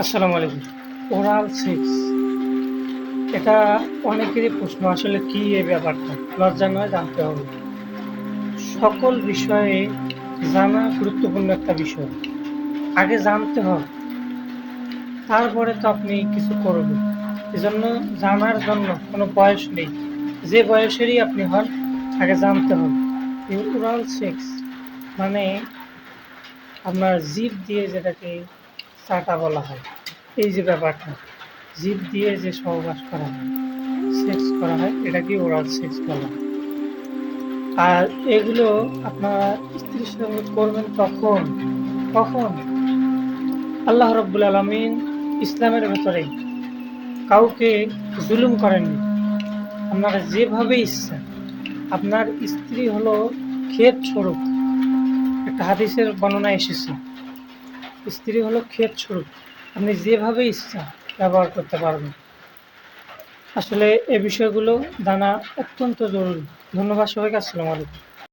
আসসালামু আলাইকুম। Oral sex এটা অনেকেরই প্রশ্ন, আসলে কি এই ব্যাপারটা? লজ্জা নয়, জানতে হবে। সকল বিষয়ে জানা গুরুত্বপূর্ণ একটা বিষয়। আগে জানতে হবে। তারপরে তো আপনি কিছু করবেন। এজন্য জানার জন্য কোনো বয়স নেই। যে বয়সেরই আপনি হন, আগে জানতে হবে। ওরাল সেক্স মানে আপনার জিভ দিয়ে যেটাকে চাটা বলা হয়। এই যে ব্যাপারটা জিভ দিয়ে যে সহবাস করা হয় সেক্স করা হয়, এটাকে ওরাল সেক্স বলা হয়। আর এগুলো আপনারা স্ত্রীর সঙ্গে করবেন তখন কখন আল্লাহ রব্বুল আলমিন ইসলামের ভেতরে কাউকে জুলুম করেননি। আপনার যেভাবে ইচ্ছা, আপনার স্ত্রী হলো ক্ষেত স্বরূপ। একটা হাদিসের বর্ণনা এসেছে। স্ত্রী হলো ক্ষেত স্বরূপ। আপনি যেভাবে ইচ্ছা ব্যবহার করতে পারবেন। আসলে এ বিষয়গুলো জানা অত্যন্ত জরুরি। ধন্যবাদ সবাইকে, আসসালামু আলাইকুম।